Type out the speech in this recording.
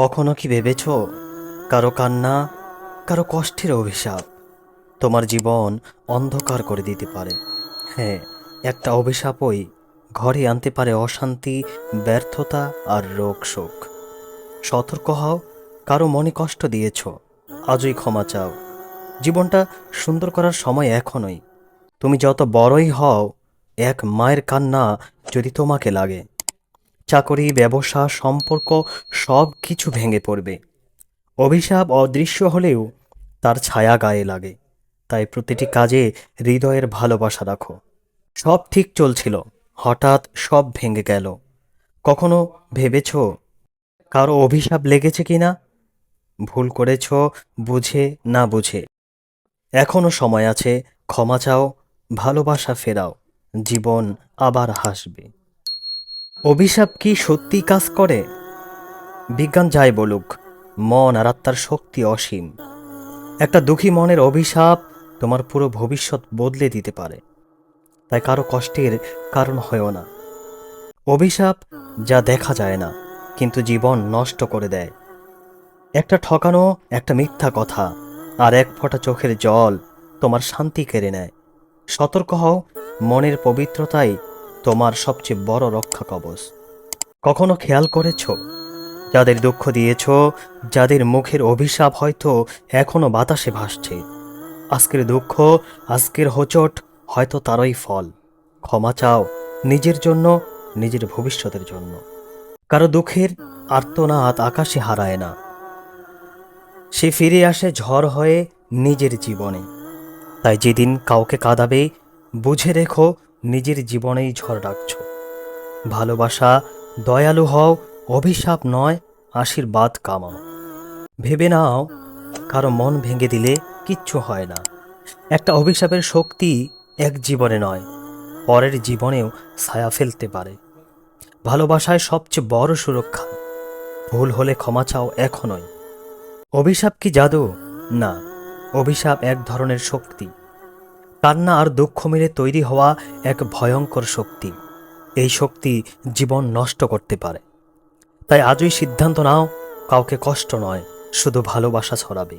কখনো কি ভেবেছ? কারও কান্না, কারও কষ্টের অভিশাপ। তোমার জীবন অন্ধকার করে দিতে পারে। হ্যাঁ একটা অভিশাপই ঘরে আনতে পারে অশান্তি, ব্যর্থতা আর রোগ শোক সতর্ক হও, কারও মনে কষ্ট দিয়েছ, আজই ক্ষমা চাও। জীবনটা সুন্দর করার সময় এখনই। তুমি যত বড়ই হও, এক মায়ের কান্না যদি তোমাকে লাগে চাকরি, ব্যবসা, সম্পর্ক সব কিছু ভেঙে পড়বে। অভিশাপ অদৃশ্য হলেও তার ছায়া গায়ে লাগে। তাই প্রতিটি কাজে হৃদয়ের ভালোবাসা রাখো। সব ঠিক চলছিল। হঠাৎ সব ভেঙে গেল। কখনো ভেবেছ কারও অভিশাপ লেগেছে কিনা? ভুল করেছ, বুঝে না বুঝে। এখনও সময় আছে, ক্ষমা চাও, ভালোবাসা ফেরাও। জীবন আবার হাসবে। অভিশাপ কি সত্যি কাজ করে? বিজ্ঞান যাই বলুক, মন আর আত্মার শক্তি অসীম। একটা দুঃখী মনের অভিশাপ তোমার পুরো ভবিষ্যৎ বদলে দিতে পারে। তাই কারও কষ্টের কারণ হয়েও না। অভিশাপ যা দেখা যায় না, কিন্তু জীবন নষ্ট করে দেয়। একটা ঠকানো, একটা মিথ্যা কথা, আর এক ফোঁটা চোখের জল তোমার শান্তি কেড়ে নেয়। সতর্ক হও, মনের পবিত্রতাই তোমার সবচেয়ে বড় রক্ষা কবচ। কখনো খেয়াল করেছ? যাদের দুঃখ দিয়েছ, যাদের মুখের অভিশাপ হয়তো এখনও বাতাসে ভাসছে। আজকের দুঃখ, আজকের হোচট হয়তো তারই ফল। ক্ষমা চাও নিজের জন্য, নিজের ভবিষ্যতের জন্য। কারও দুঃখের আর্তনাদ আকাশে হারায় না। সে ফিরে আসে ঝড় হয়ে নিজের জীবনে। তাই যেদিন কাউকে কাঁদাবে, বুঝে রেখো নিজের জীবনেই ঝড় ডাকছ। ভালোবাসা, দয়ালু হও, অভিশাপ নয়, আশীর্বাদ কামাও। ভেবে নাও, কারও মন ভেঙে দিলে কিচ্ছু হয় না। একটা অভিশাপের শক্তি এক জীবনে নয়, পরের জীবনেও ছায়া ফেলতে পারে। ভালোবাসায় সবচেয়ে বড় সুরক্ষা, ভুল হলে ক্ষমা চাও এখনই। অভিশাপ কি জাদু? না, অভিশাপ এক ধরনের শক্তি। কান্না আর দুঃখ মিলে তৈরি হওয়া এক ভয়ঙ্কর শক্তি। এই শক্তি জীবন নষ্ট করতে পারে। তাই আজই সিদ্ধান্ত নাও, কাউকে কষ্ট নয়, শুধু ভালোবাসা ছড়াবে।